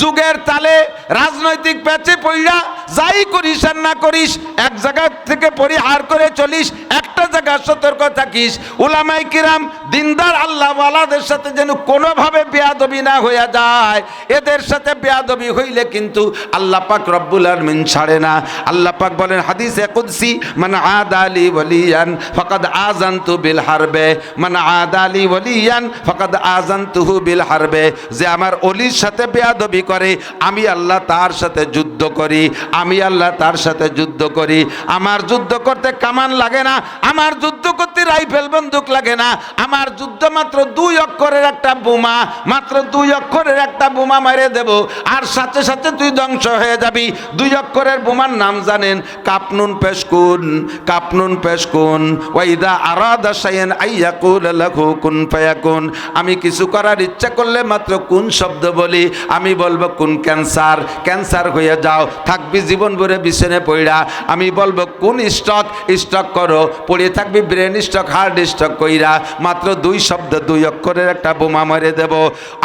যুগের তালে রাজনৈতিক প্যাচে পইরা যাই করিস আর না করিস, এক জায়গা থেকে পরিহার করে চলিস, একটা জায়গা সতর্ক থাকিস। উলামাই কিরাম, দিনদার আল্লাহ ওয়ালাদের সাথে যেন কোনোভাবে বেয়াদবি না হইয়া যায়। এদের সাথে বেয়াদবি হইলে কিন্তু আল্লাহ পাক রব্বুল আলমিন ছাড়ে না। আল্লাহ পাক বলেন, হাদিসে কুদসি মানে আদ আলী ওয়ালিয়ান ফকাদ আজান্তু বিল হারবে। মানে আদ আলী ওয়ালিয়ান ফকাদ আজান্তুহু বিল হারবে। যে আমার অলির সাথে বেয়াদবি করে, আমি আল্লাহ তার সাথে যুদ্ধ করি, আমি আল্লাহ তার সাথে যুদ্ধ করি। আমার যুদ্ধ করতে কামান লাগে না, আমার যুদ্ধ করতে রাইফেল বন্দুক লাগে না। আমার যুদ্ধ মাত্র দুই অক্ষরের একটা বোমা, মাত্র দুই অক্ষরের একটা বোমা মেরে দেব। আর সাথে সাথে তুই ধ্বংস হয়ে যাবি। দুই অক্ষরের বোমার নাম জানেন কাপনুন পেশকুন কাপনুন পেশকুন। ওয়াইদা আরাদা শাইয়ান আইয়াকুল লাহু কুন ফায়াকুন। আমি কিছু করার ইচ্ছা করলে মাত্র কোন শব্দ বলি, আমি বলব কোন ক্যান্সার? ক্যান্সার হয়ে যাও, থাকবি জীবন ভরে বিছানে পড়া আমি বলব কোন স্টক স্টক করো, পড়ে থাকবি ব্রেন স্টক হার্ড স্টক কইরা। মাত্র দুই শব্দ, দুই অক্ষরের একটা বোমা মেরে দেব।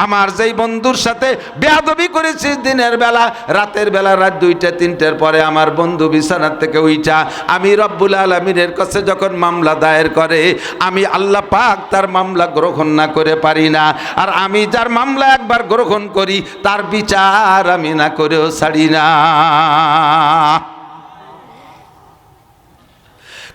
আমার যেই বন্ধুর সাথে বেয়াদবি করেছিস দিনের বেলা, রাতের বেলা রাত দুইটা, তিনটের পরে আমার বন্ধু বিছানার থেকে উইটা আমি রব্বুল আলমিনের কাছে যখন মামলা দায়ের করে, আমি আল্লাহ পাক তার মামলা গ্রহণ না করে পারি না। আর আমি যার মামলা একবার গ্রহণ করি, তার বিচার আমি না করেও ছাড়ি না।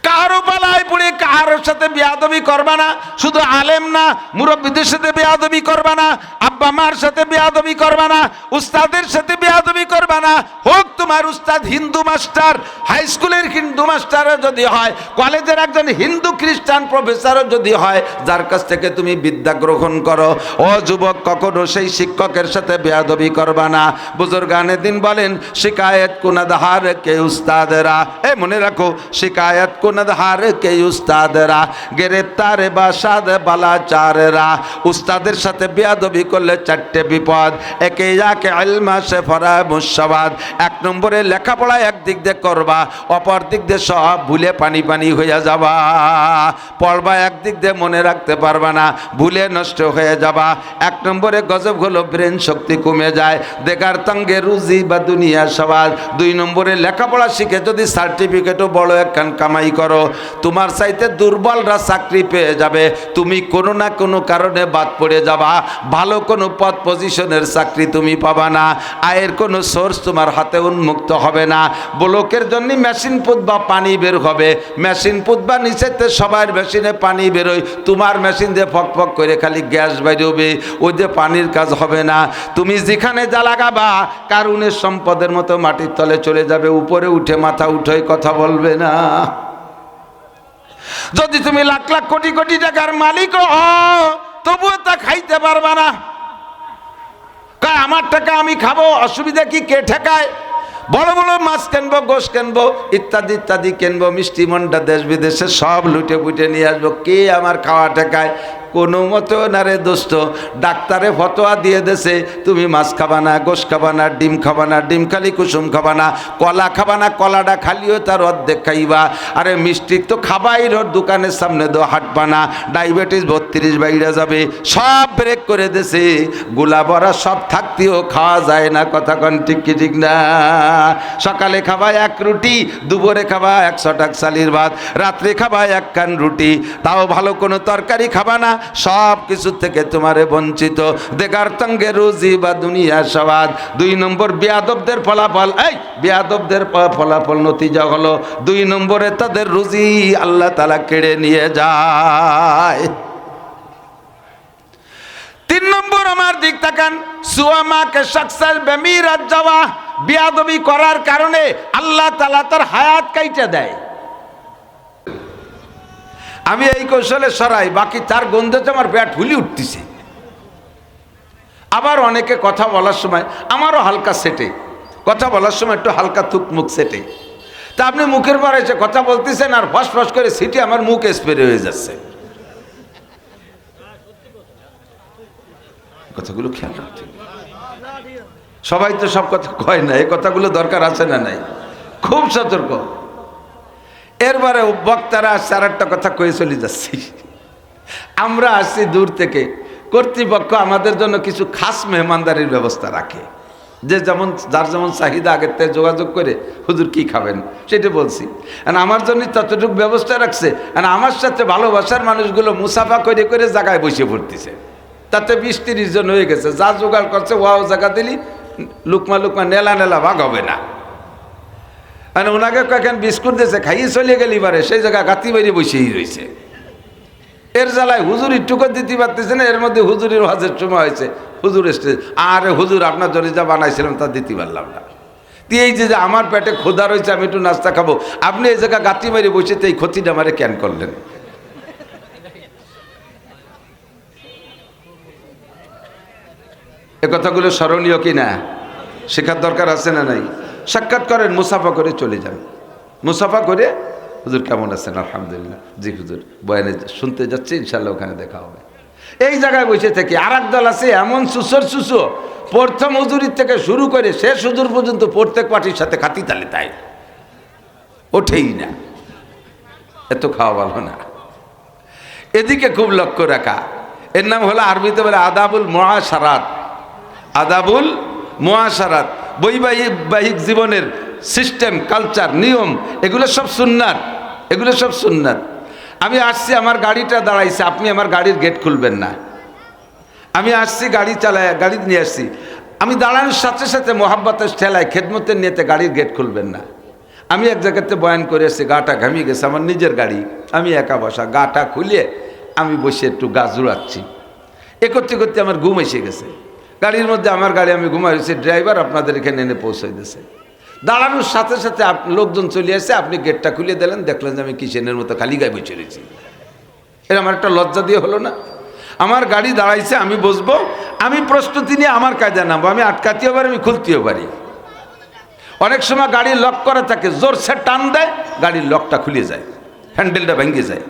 কারও পালায় পড়ে কারোর সাথে বেয়াদবি করবা না। শুধু আলেম না, মুরব্বীদের সাথে বেয়াদবি করবা না, আব্বা মার সাথে বেয়াদবি করবা না, উস্তাদের সাথে বেয়াদবি করবা না। হোক তোমার উস্তাদ হিন্দু মাস্টার, হাই স্কুলের হিন্দু মাস্টারও যদি হয়, কলেজের একজন হিন্দু খ্রিস্টান প্রফেসরও যদি হয়, যার কাছ থেকে তুমি বিদ্যা গ্রহণ করো। ও যুবক, কখনো সেই শিক্ষকের সাথে বেয়াদবি করবা না। বুজুর্গানে দিন বলেন, শিকায়ত কুনাদহার কে উস্তাদেরা। এ মনে রাখো, শিকায়ত কুনাদহার কে উস্তাদেরা, গ্রেপ্তার বাসাদ বালাচারেরা উস্তাদের সাথে বেয়াদবি করলে চারটে বিপদ, একে যাকে আলমা সে ফরা মুসাবাদ এক নম্বরে লেখাপড়া একদিক দিয়ে করবা, অপর দিক দিয়ে সব ভুলে পানি পানি যাবা। পড়বা একদিক দিয়ে মনে রাখতে পারবা না, ভুলে নষ্ট হয়ে যাবা। এক নম্বরে গজব হলো ব্রেন শক্তি কমে যায় দেখার তঙ্গে রুজি বা দুনিয়া সবাদ দুই নম্বরে লেখাপড়া শিখে যদি সার্টিফিকেটও বড় একখান কামাই করো, তোমার চাইতে দুর্বলরা চাকরি পেয়ে যাবে। তুমি কোনো না কোনো কারণে বাদ পড়ে যাবা। ভালো কোনো পদ পজিশনের চাকরি তুমি পাবা না। আয়ের কোনো সোর্স তোমার হাতে উন্মুক্ত হবে না। ব্লকের জন্য মেশিন পুতবা, পানি বের হবে। মেশিন পুতবা, নিচেতে সবার মেশিনে পানি বেরোয়। তোমার মেশিন দিয়ে ফক ফক করে খালি গ্যাস বেরোবে। ওই যে পানির কাজ হবে না। তুমি যেখানে যা লাগাবা, কারুনের সম্পদের মতো মাটির তলে চলে যাবে। উপরে উঠে মাথা উঠে কথা বলবে না। যদি তুমি লাখ লাখ কোটি কোটি টাকার মালিক হও, তবুও তা খাইতে পারবা না। আমার টাকা আমি খাব, অসুবিধা কি? কে ঠেকায়? বড় বড় মাছ কেনবো, গোশ কেনবো, ইত্যাদি ইত্যাদি কেনবো, মিষ্টি মন্ডা দেশ বিদেশে সব লুটে পুটে নিয়ে আসব। কে আমার খাওয়া ঠেকায়? কোনো মতেও না রে দোস্ত। ডাক্তারে ফতোয়া দিয়ে দেছে, তুমি মাছ খাবা না, গোশ খাবা না, ডিম খাবা না, ডিম খালি কুসুম খাবা না, কলা খাবা না, কলাটা খালিও তার অর্ধেক খাইবা। আরে মিষ্টি তো খাবাই রোড দোকানের সামনে দো হাঁটবা না, ডায়াবেটিস বত্রিশ বাইরে যাবে, সব ব্রেক করে দেছে। গোলা বড়া সব থাকতেও খাওয়া যায় না, কথা কন ঠিক কি ঠিক না। সকালে খাবা এক রুটি, দুপুরে খাবা একশো টাক চালির ভাত, রাত্রে খাবা এক কান রুটি, তাও ভালো কোনো তরকারি খাবা না সব কিছু থেকে তোমারে বঞ্চিত। দেখার তঙ্গে রুজি বা দুনিয়া সবাদ দুই নম্বর বেয়াদবদের ফলাফল। এই, বেয়াদবদের ফলাফল নতিজা হলো, দুই নম্বরে তাদের রুজি আল্লাহ তালা কেড়ে নিয়ে যায়। তিন নম্বর আমার দিক তাকান সুয়ামাকে সাকসার বেমিরাত যাওয়া বিয়াদবি করার কারণে আল্লাহ তালা তার হায়াত কাইটা দেয়। আমি এই কৌশলে সরাই, বাকি তার গন্ধতে আমার ব্যাট হুলি উঠতেছে। আবার অনেকে কথা বলার সময়, আমারও হালকা সেটে। কথা বলার সময় একটু হালকা থুক মুখ সেটে। তা আপনি মুখের পর এসে কথা বলতেছেন আর ফস ফস করে সিটি আমার মুখ স্প্রে হয়ে যাচ্ছে। কথাগুলো খেয়াল রাখতে। সবাই তো সব কথা কয় না, এই কথাগুলো দরকার আছে না নাই? খুব সতর্ক। এরবারে বক্তারা আসছে আর একটা কথা কয়ে চলে যাচ্ছি। আমরা আসছি দূর থেকে। কর্তৃপক্ষ আমাদের জন্য কিছু খাস মেহমানদারির ব্যবস্থা রাখে। যে যেমন, যার যেমন চাহিদা, আগের থেকে যোগাযোগ করে হুজুর কি খাবেন, সেটা বলছি। আর আমার জন্য ততটুকু ব্যবস্থা রাখছে। আর আমার সাথে ভালোবাসার মানুষগুলো মুসাফা করে করে জায়গায় বসে পড়তেছে। তাতে বিশ তিরিশ জন হয়ে গেছে। যা জোগাড় করছে, ওয়াও জায়গা দিলি, লুকমা লুকমা, নেলা নেলা ভাগ হবে না। মানে ওনাকে কয়েকখান বিস্কুট দিয়েছে? খাইয়ে চলে গেলি পারে সেই জায়গা গাতি বাইরে বসেই রয়েছে। এর জ্বালায় হুজুর একটুকু দিতে পারতেছে না, এর মধ্যে হুজুরের হজের সময় হয়েছে। হুজুর এসছে আরে হুজুর, আপনার জন্য যা বানাইছিলাম তা দিতে পারলাম না। এই যে আমার পেটে ক্ষুধা রয়েছে, আমি একটু নাস্তা খাব। আপনি এই জায়গা গাতি মারি বসে তো এই ক্ষতিটা আমারে ক্যান করলেন? এ কথাগুলো স্মরণীয় কি না শেখার দরকার আছে না নাই? সাক্ষাৎ করেন, মুসাফা করে চলে যান। মুসাফা করে, হুজুর কেমন আছেন? আলহামদুলিল্লাহ। জি হুজুর, বয়ানে শুনতে যাচ্ছি ইনশাল্লাহ ওখানে দেখা হবে। এই জায়গায় বসে থেকে আর দল আছে, এমন সুসর সুসো, প্রথম হুজুরির থেকে শুরু করে শেষ হুজুর পর্যন্ত প্রত্যেক পার্টির সাথে খাতি তালে তাই। ওঠেই না। এত খাওয়া ভালো না। এদিকে খুব লক্ষ্য রাখা, এর নাম হলো আরবিতে বলে আদাবুল মহাসারাত আদাবুল মহাসারাত বৈবাহিক জীবনের সিস্টেম কালচার নিয়ম, এগুলো সব সুন্নাত। এগুলো সব সুন্নাত। আমি আসছি, আমার গাড়িটা দাঁড়াইছে, আপনি আমার গাড়ির গেট খুলবেন না। আমি আসছি, গাড়ি চালায়, গাড়ি নিয়ে আসছি। আমি দাঁড়ানোর সাথে সাথে মোহাব্বতের ঠেলায়, খেদমতের নিয়েতে গাড়ির গেট খুলবেন না। আমি এক জায়গাতে বয়ান করে এসেছি গাটা ঘামিয়ে গেছে, আমার নিজের গাড়ি। আমি একা বসা, গাটা খুলিয়ে আমি বসে একটু গা জুড়াচ্ছি। এ করতে করতে আমার ঘুম এসে গেছে। গাড়ির মধ্যে আমার গাড়ি আমি ঘুমাইছি ড্রাইভার আপনাদের এখানে এনে পৌঁছাই দিয়েছে। দাঁড়ানোর সাথে সাথে লোকজন চলে আসে, আপনি গেটটা খুলে দিলেন, দেখলেন যে আমি কিচেনের মতো খালি গায়ে বসে রয়েছি। এর আমার একটা লজ্জা দিয়ে হলো না? আমার গাড়ি দাঁড়াইছে, আমি বসবো, আমি প্রস্তুতি নিয়ে আমার কাজে নামবো, আমি আটকাতেও পারি, আমি খুলতেও পারি। অনেক সময় গাড়ি লক করা থাকে জোর জোরসে টান দেয়, গাড়ির লকটা খুলে যায় হ্যান্ডেলটা ভেঙে যায়।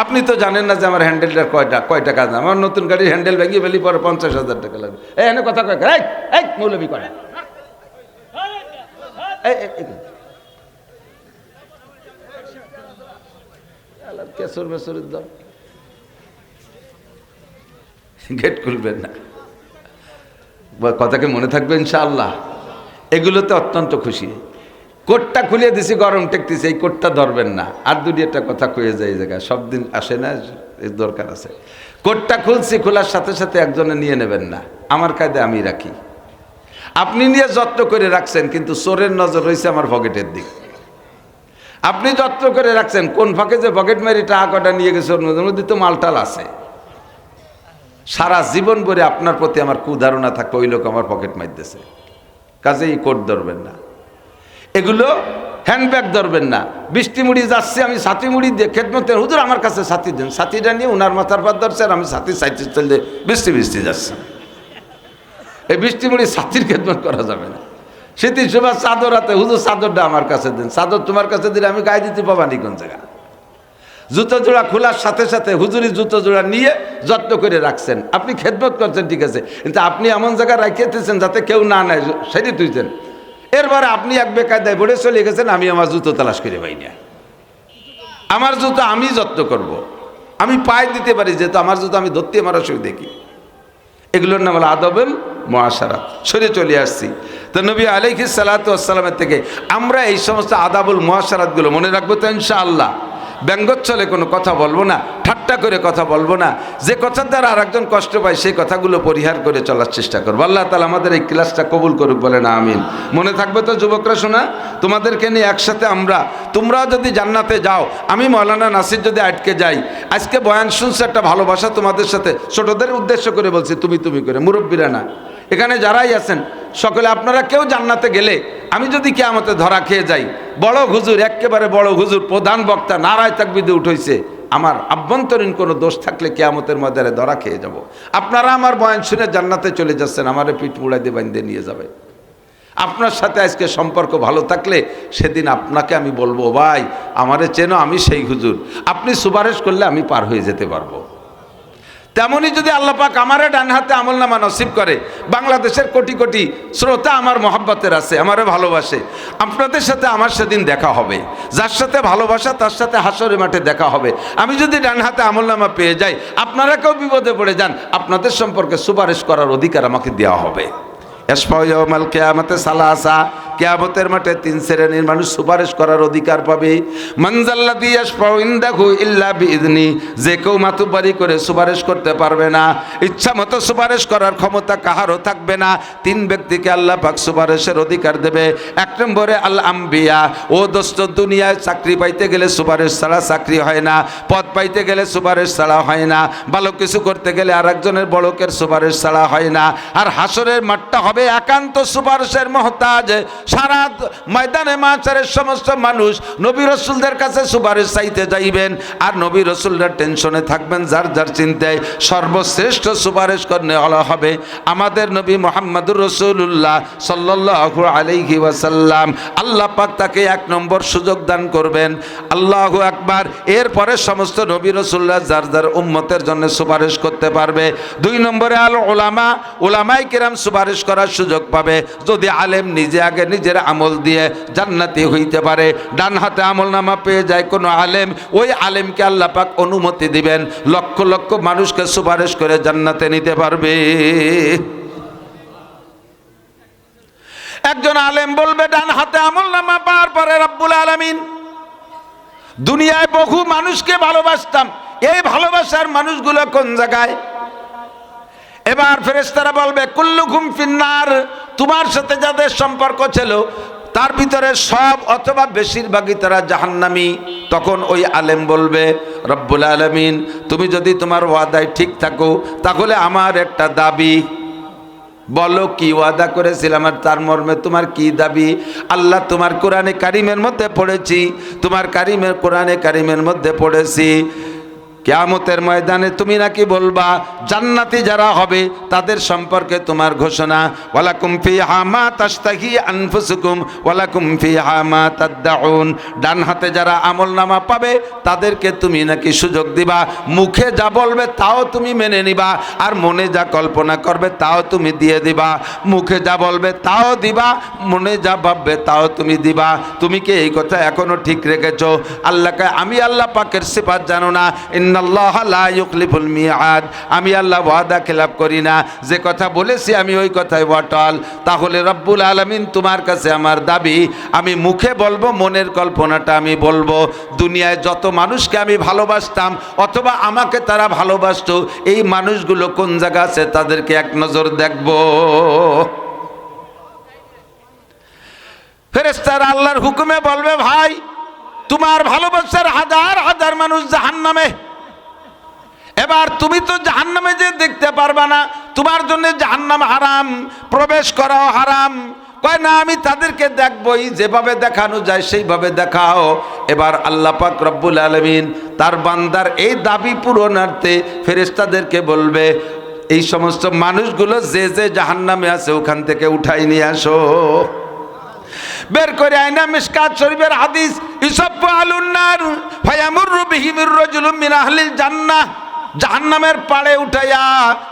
আপনি তো জানেন না যে আমার হ্যান্ডেলটার কয়টা কয় টাকা দাম আমার নতুন গাড়ির হ্যান্ডেল ভেঙে ফেলি, পরে পঞ্চাশ হাজার টাকা লাগবে। এই, এনে কথা কয়, এই মৌলবি দাম গেট খুলবেন না। কথাকে মনে থাকবে? ইনশাআল্লাহ। এগুলোতে অত্যন্ত খুশি। কোটটা খুলিয়ে দিছি, গরম টেকতেছি, এই কোটটা ধরবেন না। আর দুটি একটা কথা কয়ে যায় এই জায়গায়, সব দিন আসে না, এর দরকার আছে। কোটটা খুলছি, খোলার সাথে সাথে একজনে নিয়ে নেবেন না। আমার কায়দে আমি রাখি। আপনি নিয়ে যত্ন করে রাখছেন, কিন্তু চোরের নজর রয়েছে আমার পকেটের দিক। আপনি যত্ন করে রাখছেন, কোন ফাঁকে যে পকেট মারি টাকা কটা নিয়ে গেছে ওর মধ্যে- তো মালটাল আছে। সারা জীবন ভরে আপনার প্রতি আমার কুধারণা থাকবে, ওই লোক আমার পকেট মারতেছে। কাজেই কোট ধরবেন না। এগুলো হ্যান্ডব্যাগ ধরবেন না। বৃষ্টি মুড়ি যাচ্ছে, আমি সাথী মুড়ি দিয়ে খেদমতের হুজুর আমার কাছে সাথী দেন। সাথীটা নিয়ে উনার মাথার পাত ধরছে আর আমি সাথী সাইতে চললে বৃষ্টি বৃষ্টি যাচ্ছে। এই বৃষ্টি মুড়ি সাথীর খেদমত করা যাবে না। শীতের সময় চাদর হাতে, হুজুর চাদরটা আমার কাছে দেন। চাদর তোমার কাছে দিলে আমি গায়ে দিতে পাবানি কোন জায়গা জুতো জোড়া খোলার সাথে সাথে হুজুরি জুতো জোড়া নিয়ে যত্ন করে রাখছেন। আপনি খেদমত করছেন, ঠিক আছে। কিন্তু আপনি এমন জায়গায় রাখিয়েতেছেন যাতে কেউ না নেয়। সেটি তুইছেন এরপরে আপনি এক বেকায়দায় বলে চলে গেছেন, আমি আমার জুতো তালাশ করে পাই না। আমার জুতো আমি যত্ন করব। আমি পায়ে দিতে পারি, যেহেতু আমার জুতো আমি ধরতে আমার অসুবিধা দেখি এগুলোর নাম হলো আদবেল মহাসারাত সরে চলে আসছি। তো নবী আলাইহি সালাতামের থেকে আমরা এই সমস্ত আদাবুল মহাসারাতগুলো মনে রাখব তো ইনশাআল্লাহ। ব্যঙ্গোচ্ছলে কোনো কথা বলব না, ঠাট্টা করে কথা বলব না, যে কথার দ্বারা আর একজন কষ্ট পায় সেই কথাগুলো পরিহার করে চলার চেষ্টা করব। আল্লাহ তালা আমাদের এই ক্লাসটা কবুল করুক বলে না আমিন। মনে থাকবে তো যুবকরা শোনা? তোমাদেরকে নিয়ে একসাথে আমরা তোমরাও যদি জান্নাতে যাও, আমি মৌলানা নাসির যদি আটকে যাই, আজকে বয়ান শুনছে একটা ভালোবাসা তোমাদের সাথে, ছোটদের উদ্দেশ্য করে বলছি তুমি তুমি করে, মুরব্বীরা না। এখানে যারাই আছেন, সকলে আপনারা কেউ জান্নাতে গেলে আমি যদি কেয়ামতে ধরা খেয়ে যাই, বড় হুজুর একেবারে বড় হুজুর, প্রধান বক্তা, নারায় তাকবিদে উঠেছে, আমার আভ্যন্তরীণ কোনো দোষ থাকলে কেয়ামতের মধ্যে ধরা খেয়ে যাব। আপনারা আমার বয়ান শুনে জান্নাতে চলে যাচ্ছেন, আমারে পিঠ দিয়ে নিয়ে যাবে। আপনার সাথে আজকে সম্পর্ক ভালো থাকলে সেদিন আপনাকে আমি বলব, ভাই, আমারে চেনো, আমি সেই হুজুর। আপনি সুপারিশ করলে আমি পার হয়ে যেতে পারব। তেমনই যদি আল্লাহ পাক আমারে ডান হাতে আমল নামা নসিব করে, বাংলাদেশের কোটি কোটি শ্রোতা আমার মহাব্বতের আছে আমারও ভালোবাসে, আপনাদের সাথে আমার সেদিন দেখা হবে, যার সাথে ভালোবাসা তার সাথে হাসরে মাঠে দেখা হবে। আমি যদি ডান হাতে আমল নামা পেয়ে যাই, আপনারা কেউ বিপদে পড়ে যান, আপনাদের সম্পর্কে সুপারিশ করার অধিকার আমাকে দেওয়া হবে। এসপাউমাল কেয়ামতে সালাসা কেয়ামতের মাঠে তিন শ্রেণির মানুষ সুপারিশ করার অধিকার পাবে। বিইদনি। যে কেউ মাতুবারি করে সুপারিশ করতে পারবে না। ইচ্ছা মতো সুপারিশ করার ক্ষমতা কাহারও থাকবে না। তিন ব্যক্তিকে আল্লাহ পাক সুপারিশের অধিকার দেবে। এক নম্বরে আল আম্বিয়া ও দোস্ত, দুনিয়ায় চাকরি পাইতে গেলে সুপারিশ ছাড়া চাকরি হয় না। পদ পাইতে গেলে সুপারিশ ছাড়া হয় না। ভালো কিছু করতে গেলে আর একজনের বড়কের সুপারিশ ছাড়া হয় না। আর হাসরের মাঠটা হবে একান্ত সুপারিশের মহতাজ। সারা ময়দানে মাছের সমস্ত মানুষ নবী রসুলদের কাছে সুপারিশ চাইতে যাইবেন। আর নবী রসুলরা টেনশনে থাকবেন, যার যার চিন্তায় সর্বশ্রেষ্ঠ সুপারিশ করলে হবে আমাদের নবী মোহাম্মদুর রসুল্লাহ সাল্লাহ আলাইহি ওয়াসাল্লাম। আল্লাহ পাক তাকে এক নম্বর সুযোগ দান করবেন। আল্লাহ আকবার, এরপরে সমস্ত নবী রসুল্লাহ যার যার উম্মতের জন্য সুপারিশ করতে পারবে। দুই নম্বরে আল ওলামা ওলামাই কিরাম সুপারিশ করার সুযোগ পাবে। যদি আলেম নিজে আগে নিজের আমল দিয়ে জান্নাতি হইতে পারে। ডান হাতে আমল নামা পেয়ে যায় কোনো আলেম। ওই আলেমকে আল্লাহ পাক অনুমতি দিবেন, লক্ষ লক্ষ মানুষকে সুপারিশ করে জান্নাতে নিতে পারবে। একজন আলেম বলবে, ডান হাতে আমল নামা পাওয়ার পরে রব্বুল আলমিন, দুনিয়ায় বহু মানুষকে ভালোবাসতাম। এই ভালোবাসার মানুষগুলো কোন জায়গায়? এবার ফেরেস্তারা বলবে কুল্লু ঘুম ফিন্নার তোমার সাথে যাদের সম্পর্ক ছিল, তার ভিতরে সব অথবা বেশিরভাগই তারা জাহান্নামি। তখন ওই আলেম বলবে, রব্বুল আলমিন, তুমি যদি তোমার ওয়াদায় ঠিক থাকো, তাহলে আমার একটা দাবি। বলো, কি ওয়াদা করেছিলাম আর তার মর্মে তোমার কি দাবি? আল্লাহ তোমার কোরআনে কারিমের মধ্যে পড়েছি, তোমার কারিমের কোরআনে কারিমের মধ্যে পড়েছি। কেয়ামতের ময়দানে তুমি নাকি বলবা, জান্নাতি যারা হবে, তাদের সম্পর্কে তোমার ঘোষণা। ওয়ালাকুম ফি হামা তাস্তাহি আনফুসুকুম, ওয়ালাকুম ফি হামা তাদ্দাউন। ডান হাতে যারা আমল নামা পাবে, তাদেরকে তুমি নাকি সুযোগ দিবা। মুখে যা বলবে, তাও তুমি মেনে নিবা। আর মনে যা কল্পনা করবে, তাও তুমি দিয়ে দিবা। মুখে যা বলবে, তাও দিবা। মনে যা ভাববে, তাও তুমি দিবা। তুমি কি এই কথা এখনও ঠিক রেখেছো? আল্লাহকে আমি আল্লাহ পাকের সিফাত জানো না। ইন্নাল্লাহ লা ইউখলিফুল মিআদ আমি আল্লাহ ওয়াদা খেলাপ করি না। যে কথা বলেছি আমি ওই কথাই অটল তাহলে রব্বুল আলামিন তোমার কাছে আমার দাবি, আমি মুখে বলব, মনের কল্পনাটা আমি বলব। দুনিয়ায় যত মানুষকে আমি ভালোবাসতাম, অথবা আমাকে তারা ভালোবাসতো, এই মানুষগুলো কোন জায়গা আছে তাদেরকে এক নজর দেখব। ফেরেস্তার আল্লাহর হুকুমে বলবে, ভাই, তোমার ভালোবাসার হাজার হাজার মানুষ জাহান্নামে। এবার তুমি তো জাহান্নামে যে দেখতে পারবা না। তোমার জন্য জাহান্নাম হারাম, প্রবেশ করাও হারাম। কয়, না, আমি তাদেরকে দেখবই। যেভাবে দেখানো যায় সেইভাবে দেখাও। এবার আল্লাহ পাক রব্বুল আলমিন তার বান্দার এই দাবি পূরণার্থে ফেরেস্তাদেরকে বলবে, এই সমস্ত মানুষগুলো যে যে জাহান্নামে আছে ওখান থেকে উঠাই নিয়ে আসো। বের করে আইনা মিসকাত শরীফের হাদিস, ইসব্বু আলুন্নার ফায়ামুরু বিহিমির রাজুলুম মিন জান্নাহ। জাহান্নামের পাড়ে উঠাইয়া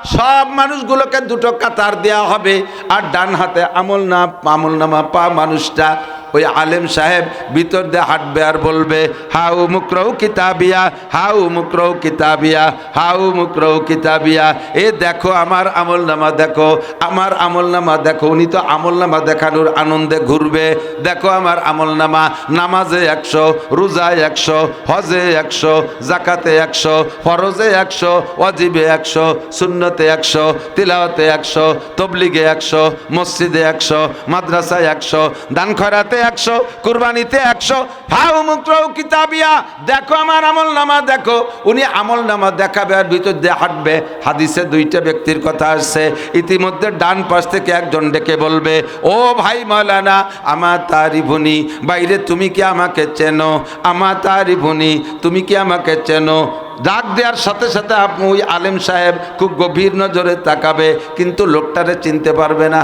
সব মানুষগুলোকে দুটো কাতার দেওয়া হবে আর ডান হাতে আমল না আমল নামা পা মানুষটা ওই আলেম সাহেব ভিতর দিয়ে হাঁটবে আর বলবে, হাউ মুকরৌ কিতাবিয়া, হাউ মুকরৌ কিতাবিয়া, হাউ মুকরৌ কিতাবিয়া। এ দেখো আমার আমল নামা দেখো, আমার আমল নামা দেখো। উনি তো আমল নামা দেখানোর আনন্দে ঘুরবে। দেখো আমার আমল নামা, নামাজে একশো, রোজায় একশো, হজে একশো জাকাতে একশো, ফরজে একশো অজিবে একশো শূন্যতে একশো, তিলাওয়াতে একশো, তবলিগে একশো, মসজিদে একশো, মাদ্রাসায় একশো, দান খরাতে একশো, কুরবানিতে একশো। হাউ মুক্ত কিতাবিয়া, দেখো আমার আমল নামা দেখো। উনি আমল নামা দেখাবে আর ভিতর দিয়ে হাঁটবে। হাদিসে দুইটা ব্যক্তির কথা আসছে ইতিমধ্যে ডান পাশ থেকে একজন ডেকে বলবে, ও ভাই মাওলানা, আমার তারি ভুনি, বাইরে তুমি কি আমাকে চেনো? আমার তারি ভুনি, তুমি কি আমাকে চেনো? ডাক দেওয়ার সাথে সাথে ওই আলেম সাহেব খুব গভীর নজরে তাকাবে, কিন্তু লোকটারে চিনতে পারবে না।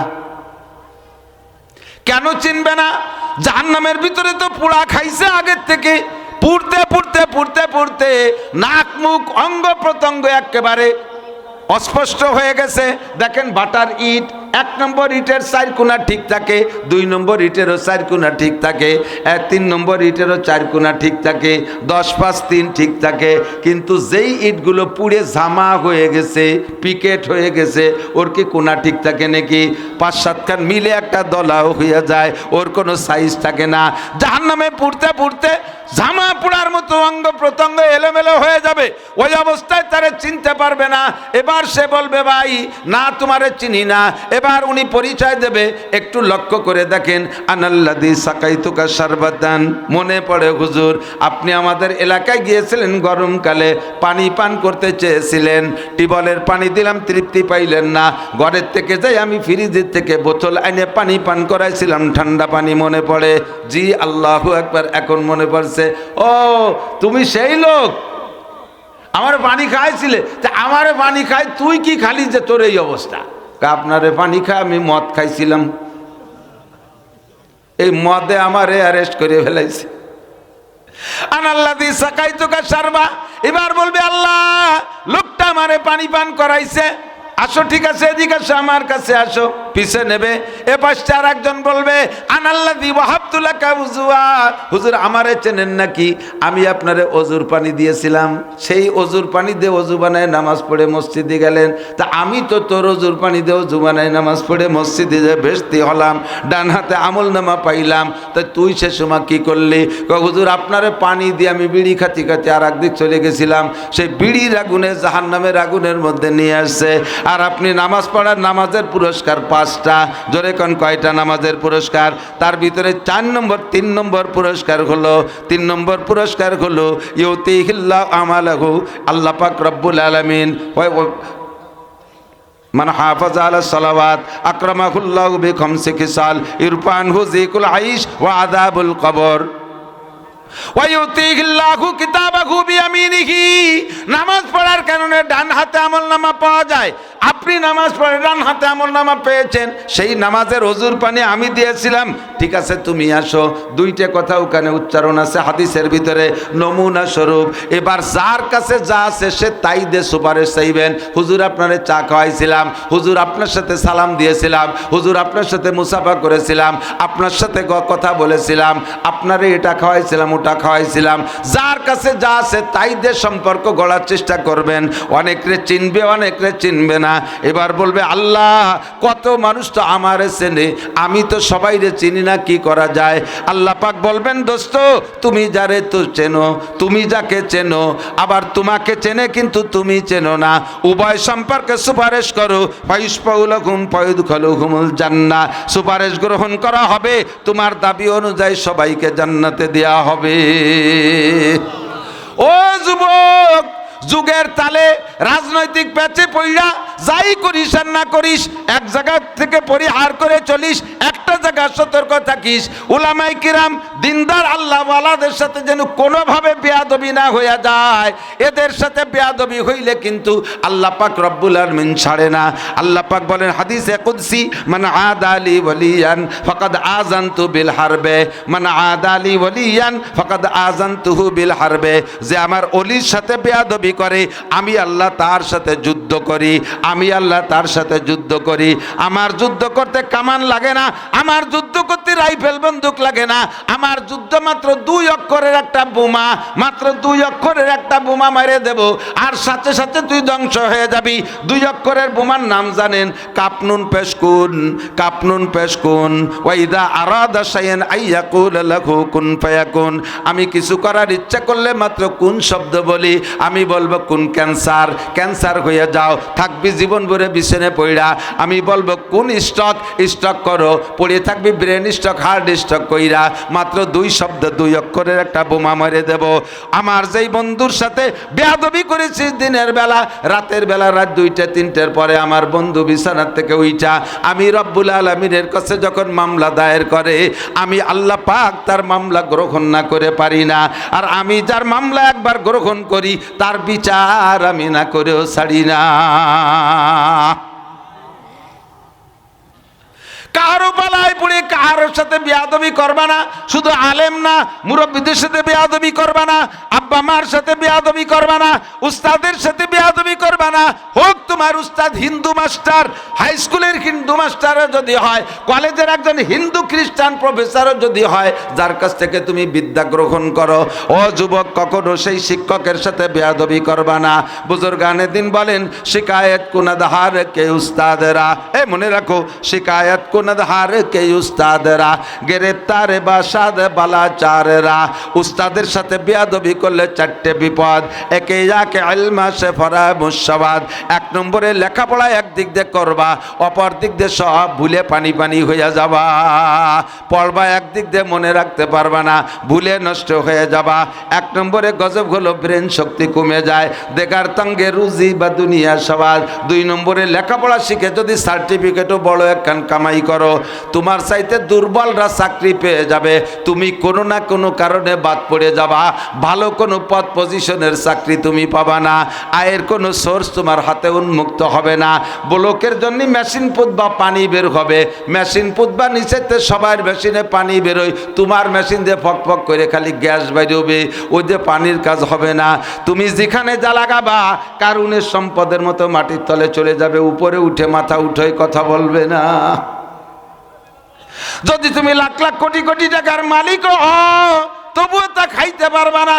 কেন চিনবে না? জাহান্নামের ভিতরে তো পোড়া খাইছে আগের থেকে। পুড়তে পুড়তে পুড়তে পুড়তে নাক, মুখ, অঙ্গ প্রত্যঙ্গ একেবারে অস্পষ্ট হয়ে গেছে। দেখেন বাটার ইট এক নম্বর ইটের চার কোনা ঠিক থাকে, দুই নম্বর ইটেরও চার কোনা ঠিক থাকে তিন নম্বর ইটেরও চার কোনা ঠিক থাকে, দশ পাঁচ তিন ঠিক থাকে, কিন্তু যেই ইটগুলো পুড়ে জামা হয়ে গেছে, পিকেট হয়ে গেছে, ওর কি কোনা ঠিক থাকে নাকি? পাঁচ সাতখান মিলে একটা দলাও হয়ে যায়, ওর কোনো সাইজ থাকে না। যার নামে পুড়তে পুড়তে জামা পোড়ার মতো অঙ্গ প্রত্যঙ্গ এলোমেলো হয়ে যাবে। ওই অবস্থায় তারে চিনতে পারবে না। এবার সে বলবে, ভাই, না, তোমারে চিনি না। এবার উনি পরিচয় দেবে। একটু লক্ষ্য করে দেখেন। আনাল্লাদি সাকাইতুকা সারবাদান মনে পড়ে, হুজুর, আপনি আমাদের এলাকায় গিয়েছিলেন গরমকালে। পানি পান করতে চেয়েছিলেন। টিবলের পানি দিলাম, তৃপ্তি পাইলেন না। ঘরের থেকে যাই, আমি ফ্রিজের থেকে বোতল এনে পানি পান করাইছিলাম। ঠান্ডা পানি মনে পড়ে। জি, আল্লাহ একবার এখন মনে পড়ছে ও, তুমি সেই লোক? আমার পানি খাইছিলে। তা আমারে পানি খাই, তুই কি খালি যে তোর এই অবস্থা? আপনারে পানি খাই, আমি মদ খাইছিলাম। এই মদে আমারে অ্যারেস্ট করে ফেলাইছে। আনাল্লাহ দি সাকাই তোকা সারবা এবার বলবে, আল্লাহ, লোকটা আমারে পানি পান করাইছে। আসো, ঠিক আছে, এদিকে আসো, আমার কাছে আসো, পিছে নেবে। এ পাশে আর একজন বলবে আনাল্লাহ দি ওয়াহাবতুল্লাহ কাবুজুয়া হুজুর, আমারে চেনেন নাকি? আমি আপনারে অজুর পানি দিয়েছিলাম। সেই অজুর পানি দিয়ে অজু বানায় নামাজ পড়ে মসজিদে গেলেন। তা আমি তো তোর অজুর পানি দিয়ে অজু বানায় নামাজ পড়ে মসজিদে যে ভেস্তি হলাম, ডান হাতে আমল নামা পাইলাম। তা তুই সে সময় কি করলি? হুজুর, আপনারে পানি দিয়ে আমি বিড়ি খাতি খাতি আর একদিক চলে গেছিলাম। সেই বিড়ির আগুনে জাহান নামের আগুনের মধ্যে নিয়ে আসছে। আর আপনি নামাজ পড়ার নামাজের পুরস্কার পাঁচটা। জোরে কন কয়টা নামাজের পুরস্কার? তার ভিতরে চার নম্বর, তিন নম্বর পুরস্কার হলো, তিন নম্বর পুরস্কার হলো ইউতিহিল্লা আমালাহু আল্লাহ পাক রব্বুল আলমিন। মান হাফাজ আলা সালাওয়াত, আক্রমাহুল্লাহ বি খামসি কিসাল ইরফানহু যিকুল আইশ ওয়া আযাবুল কবর। নামাজ পড়ার কারণে ডান হাতে আমল নামা পাওয়া যায় আপনি নামাজ পড়ে ডান হাতে আমল নামা পেয়েছেন, সেই নামাজের অজুর পানি আমি দিয়েছিলাম। ঠিক আছে, তুমি আসো। দুইটা কথা ওখানে উচ্চারণ আছে, হাদিসের ভিতরে, নমুনা স্বরূপ। এবার যার কাছে যা আছে সে তাই দে সুপারিশ চাইবেন। হুজুর আপনারে চা খাওয়াইছিলাম, হুজুর আপনার সাথে সালাম দিয়েছিলাম, হুজুর আপনার সাথে মুসাফা করেছিলাম, আপনার সাথে কথা বলেছিলাম, আপনারে এটা খাওয়াইছিলাম, ওটা খাওয়াইছিলাম। যার কাছে যা আছে তাই দিয়ে সম্পর্ক গড়ার চেষ্টা করবেন। অনেকরে চিনবে অনেকরে চিনবে না। এবার বলবে, আল্লাহ, কত মানুষ তো আমার চেনে, আমি তো সবাইরে চিনি না, কি করা যায়? আল্লাহ পাক বলবেন, দোস্ত, তুমি যারে তো চেনো, তুমি যাকে চেনো, আবার তোমাকে চেনে কিন্তু তুমি চেনো না। উভয় সম্পর্কে সুপারিশ করো। পাইসপাউল ঘুম পয়ুদ খলু ঘুমুল জান্না সুপারিশ গ্রহণ করা হবে। তোমার দাবি অনুযায়ী সবাইকে জান্নাতে দেয়া হবে। ও যুবক, যুগের তালে রাজনৈতিক প্যাচে পইরা যাই করিস আর না করিস, এক জায়গা থেকে পরিহার করে চলিস, একটা জায়গা সতর্ক থাকিস। উলামাই কিরাম দিনদার আল্লাহ ওয়ালাদের সাথে যেন কোনোভাবে বেয়াদবি না হইয়া যায়। এদের সাথে বেয়াদবি হইলে কিন্তু আল্লাহ পাক রব্বুল আলমিন ছাড়ে না। আল্লাহ পাক বলেন, হাদিসে কুদসি মানে আদ আলী ওলিয়ান, ফকাদ আজান্তু বিল হারবে। মানে আদ আলী ওলিয়ান, ফকাদ আজান্তুহু বিল হারবে। যে আমার অলির সাথে বেয়াদবি করে, আমি আল্লাহ তার সাথে যুদ্ধ করি। আমি আল্লাহ তার সাথে যুদ্ধ করি। আমার যুদ্ধ করতে কামান লাগে না, আমার যুদ্ধ করতে রাইফেল বন্দুক লাগে না। আমার যুদ্ধ মাত্র দুই অক্ষরের একটা বোমা, মাত্র দুই অক্ষরের একটা বোমা মেরে দেব। আর সাথে সাথে তুই ধ্বংস হয়ে যাবি। দুই অক্ষরের বোমার নাম জানেন কাপনুন পেশকুন কাপনুন পেশকুন। ওয়াইদা আরাদা শাইয়ান আইয়াকুল লাহু কুন ফায়াকুন। আমি কিছু করার ইচ্ছা করলে মাত্র কোন শব্দ বলি। আমি বলব কোন ক্যান্সার ক্যান্সার হয়ে যাও। থাকবি জীবন ভরে বিছানে পড়া আমি বলব, কোন স্টক স্টক করো? পড়ে থাকবি ব্রেন স্টক হার্ড স্টক কইরা। মাত্র দুই শব্দ, দুই অক্ষরের একটা বোমা মেরে দেব। আমার যেই বন্ধুর সাথে বেয়াদবি করেছিস দিনের বেলা, রাতের বেলা, রাত দুইটা, তিনটের পরে আমার বন্ধু বিছানার থেকে উইটা আমি রব্বুল আলমিনের কাছে যখন মামলা দায়ের করে, আমি আল্লাহ পাক তার মামলা গ্রহণ না করে পারি না। আর আমি যার মামলা একবার গ্রহণ করি, তার বিচার আমি না করেও ছাড়ি না। কারও পালায় পড়ে কারোর সাথে বেয়াদবি করবা না, শুধু আলেম না, মুরব্বীদের সাথে বেয়াদবি করবা না, আব্বা মার সাথে বেয়াদবি করবা না, উস্তাদের সাথে বেয়াদবি করবা না। হোক তোমার উস্তাদ হিন্দু মাস্টার, হাই স্কুলের হিন্দু মাস্টারও যদি হয়, কলেজের একজন হিন্দু খ্রিস্টান প্রফেসরও যদি হয়, যার কাছ থেকে তুমি বিদ্যা গ্রহণ করো। ও যুবক, কখনো সেই শিক্ষকের সাথে বেয়াদবি করবা না। বুজুর্গানে দিন বলেন, শিকায়ত কুনাদহার কে উস্তাদেরা। এ মনে রাখো, শিকায়ত কুনাদহার কে উস্তাদেরা গ্রেপ্তার বাসাদ বালাচারেরা। উস্তাদের সাথে বেয়াদবি করলে চারটে বিপদ। একে যাকে আলমা সে ফরা মুসাবাদ এক নম্বরে লেখাপড়া একদিক দিয়ে করবা, অপর দিক দিয়ে সব ভুলে পানি পানি হইয়া যাবা। পড়বা একদিক দিয়ে মনে রাখতে পারবা না, ভুলে নষ্ট হয়ে যাবা। এক নম্বরে গজব হলো ব্রেন শক্তি কমে যায় দেখার তঙ্গে রুজি বা দুনিয়া সবাদ। দুই নম্বরে লেখাপড়া শিখে যদি সার্টিফিকেটও বড় একখান কামাই করো, তোমার চাইতে দুর্বলরা চাকরি পেয়ে যাবে। তুমি কোনো না কোনো কারণে বাদ পড়ে যাবা। ভালো কোনো পদ পজিশনের চাকরি তুমি পাবা না। আয়ের কোনো সোর্স তোমার হাতে উন্মুক্ত হবে না। ব্লকের জন্য মেশিন পুতবা পানি বের হবে। মেশিন পুতবা নিচেতে সবার মেশিনে পানি বেরোয়। তোমার মেশিন দিয়ে ফক ফক করে খালি গ্যাস বেরোবে। ওই যে পানির কাজ হবে না। তুমি যেখানে যা লাগাবা, কারুনের সম্পদের মতো মাটির তলে চলে যাবে। উপরে উঠে মাথা উঠে কথা বলবে না। যদি তুমি লাখ লাখ কোটি কোটি টাকার মালিক হ তবুও তা খাইতে পারবা না।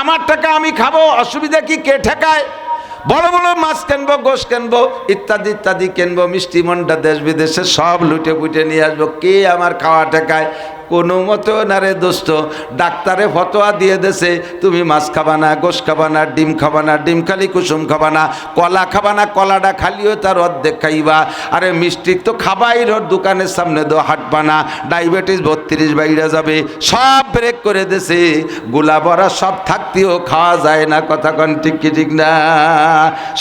আমার টাকা আমি খাব, অসুবিধা কি? কে ঠেকায়? বড় বড় মাছ কেনবো, গোশ কেনবো, ইত্যাদি ইত্যাদি কেনবো, মিষ্টি মন্ডা দেশ বিদেশে সব লুটে পুটে নিয়ে আসব। কে আমার খাওয়া ঠেকায়? কোনো মতো না রে দোস্ত। ডাক্তারে ফতোয়া দিয়ে দেছে, তুমি মাছ খাবা না, গোশ খাবা না, ডিম খাবা না, ডিম খালি কুসুম খাবা না, কলা খাবা না, কলাটা খালিও তার অর্ধেক খাইবা। আরে মিষ্টি তো খাবাই রোড দোকানের সামনে দো হাঁটবা না ডায়াবেটিস বত্রিশ বাইরে যাবে, সব ব্রেক করে দেছে। গোলা বড়া সব থাকতেও খাওয়া যায় না, কথা কন ঠিক কি ঠিক না।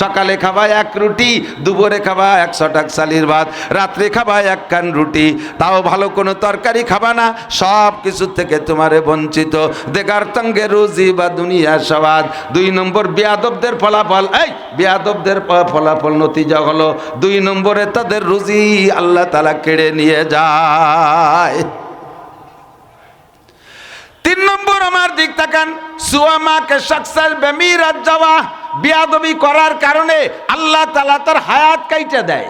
সকালে খাবা এক রুটি, দুপুরে খাবা একশো টাক চালির ভাত, রাত্রে খাবা এক কান রুটি, তাও ভালো কোনো তরকারি খাবা না সব কিছু থেকে তোমারে বঞ্চিত। দেখার তঙ্গে রুজি বা দুনিয়া সবাদ দুই নম্বর বিয়াদবদের ফলাফল, এই বিয়াদবদের ফলাফল নতিজা হলো, দুই নম্বরে তাদের রুজি আল্লাহ তালা কেড়ে নিয়ে যায়। তিন নম্বর আমার দিক তাকান সুয়ামাকে সাকসার বেমিরাত যাওয়া বিয়াদবি করার কারণে আল্লাহ তালা তার হায়াত কাইটে দেয়।